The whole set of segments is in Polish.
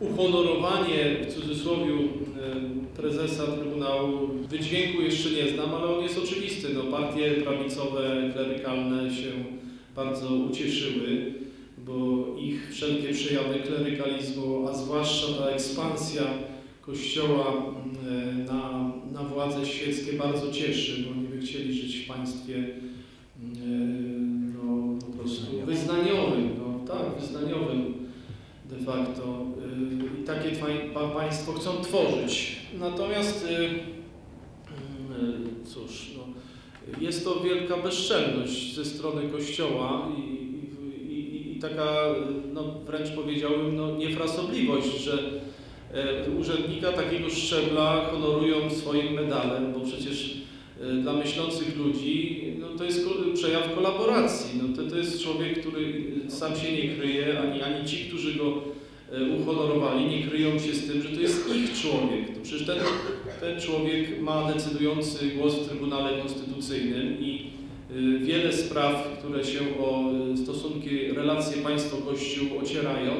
Uhonorowanie w cudzysłowie prezesa Trybunału wydźwięku jeszcze nie znam, ale on jest oczywisty. No, partie prawicowe, klerykalne się bardzo ucieszyły, bo ich wszelkie przejawy klerykalizmu, a zwłaszcza ta ekspansja Kościoła na, na władze świeckie bardzo cieszy, bo oni by chcieli żyć w państwie e, no, po prostu wyznaniowym, no, tak, wyznaniowym de facto. Y, I takie twa- pa- państwo chcą tworzyć. Natomiast, y, y, cóż, no, jest to wielka bezczelność ze strony Kościoła i, i, i, taka, no, wręcz powiedziałbym, no, niefrasobliwość, że e, urzędnika takiego szczebla honorują swoim medalem, bo przecież e, dla myślących ludzi no, to jest przejaw kolaboracji. No, to, to jest człowiek, który sam się nie kryje, ani, ani ci, którzy go uhonorowali, nie kryją się z tym, że to jest ich człowiek. To przecież ten, ten człowiek ma decydujący głos w Trybunale Konstytucyjnym i y, wiele spraw, które się o y, stosunki, relacje państwo-kościół ocierają,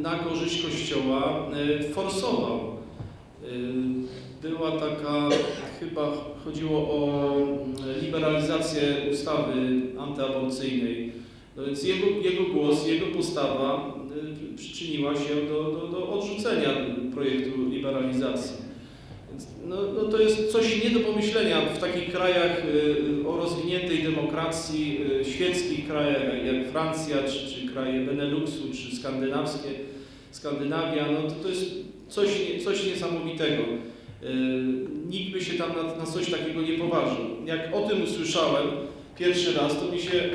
na korzyść Kościoła forsował. Była taka, chyba chodziło o mm, liberalizację ustawy antyaborcyjnej. No więc jego, jego głos, jego postawa przyczyniła się do, do, do odrzucenia projektu liberalizacji. No, no to jest coś nie do pomyślenia w takich krajach y, o rozwiniętej demokracji, y, świeckich krajach jak Francja, czy, czy kraje Beneluxu, czy skandynawskie, Skandynawia, no to, to jest coś, coś niesamowitego. Y, Nikt by się tam na, na coś takiego nie poważył. Jak o tym usłyszałem pierwszy raz, to mi się y,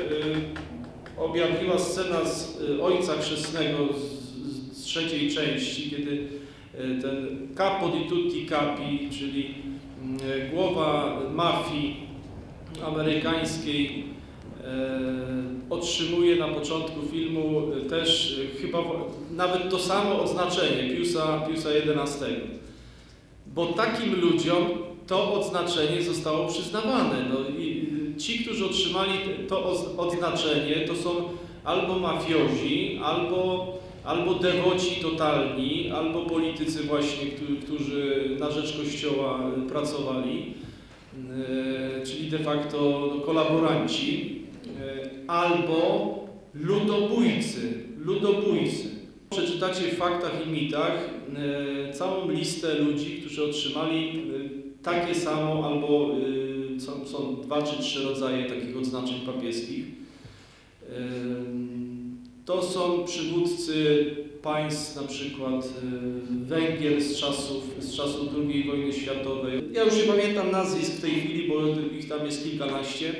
objawiła scena z y, Ojca Chrzestnego z, z, trzeciej części, kiedy y, ten capo di tutti capi, czyli y, głowa mafii amerykańskiej otrzymuje na początku filmu też chyba nawet to samo odznaczenie Piusa, Piusa XI. Bo takim ludziom to odznaczenie zostało przyznawane. No i ci, którzy otrzymali to odznaczenie, to są albo mafiozi, albo, albo dewoci totalni, albo politycy właśnie, którzy, na rzecz Kościoła pracowali, y, czyli de facto kolaboranci, y, albo ludobójcy, ludobójcy. Przeczytacie w faktach i mitach y, całą listę ludzi, którzy otrzymali takie samo albo są, są dwa czy trzy rodzaje takich odznaczeń papieskich. To są przywódcy państw, na przykład Węgier z czasów, z czasów II wojny światowej. Ja już nie pamiętam nazwisk w tej chwili, bo ich tam jest kilkanaście.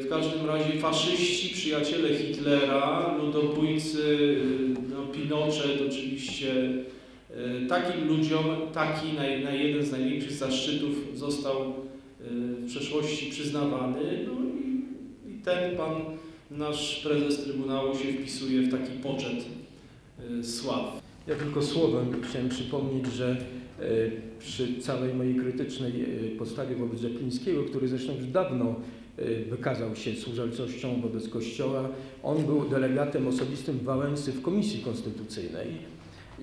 W każdym razie faszyści, przyjaciele Hitlera, ludobójcy, no, Pinochet oczywiście. Takim ludziom taki na, na jeden z największych zaszczytów został w przeszłości przyznawany. No i, i ten pan, nasz prezes Trybunału się wpisuje w taki poczet y, sław. Ja tylko słowem chciałem przypomnieć, że e, przy całej mojej krytycznej e, postawie wobec Rzeplińskiego, który zresztą już dawno e, wykazał się służalczością wobec Kościoła, on był delegatem osobistym Wałęsy w Komisji Konstytucyjnej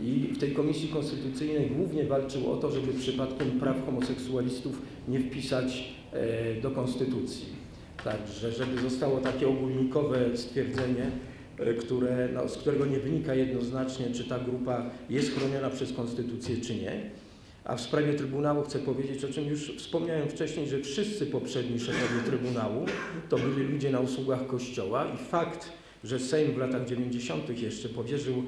i w tej Komisji Konstytucyjnej głównie walczył o to, żeby przypadkiem praw homoseksualistów nie wpisać e, do Konstytucji. Także, żeby zostało takie ogólnikowe stwierdzenie, e, które, no, z którego nie wynika jednoznacznie, czy ta grupa jest chroniona przez Konstytucję, czy nie. A w sprawie Trybunału chcę powiedzieć, o czym już wspomniałem wcześniej, że wszyscy poprzedni szefowie Trybunału to byli ludzie na usługach Kościoła i fakt, że Sejm w latach 90. jeszcze powierzył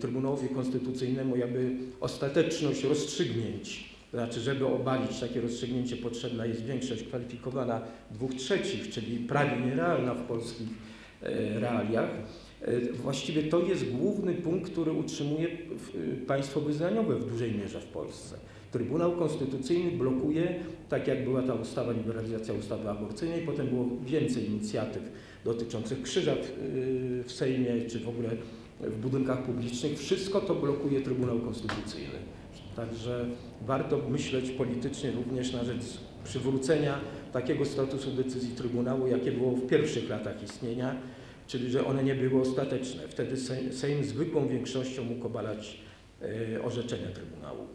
Trybunałowi Konstytucyjnemu jakby ostateczność rozstrzygnięć, to znaczy, żeby obalić takie rozstrzygnięcie potrzebna jest większość kwalifikowana dwóch trzecich, czyli prawie nierealna w polskich e, realiach. E, Właściwie to jest główny punkt, który utrzymuje e, państwo wyznaniowe w dużej mierze w Polsce. Trybunał Konstytucyjny blokuje, tak jak była ta ustawa, liberalizacja ustawy aborcyjnej, potem było więcej inicjatyw dotyczących krzyża e, w Sejmie, czy w ogóle w budynkach publicznych. Wszystko to blokuje Trybunał Konstytucyjny. Także warto myśleć politycznie również na rzecz przywrócenia takiego statusu decyzji Trybunału, jakie było w pierwszych latach istnienia, czyli że one nie były ostateczne. Wtedy Sejm, zwykłą większością mógł obalać e, orzeczenia Trybunału.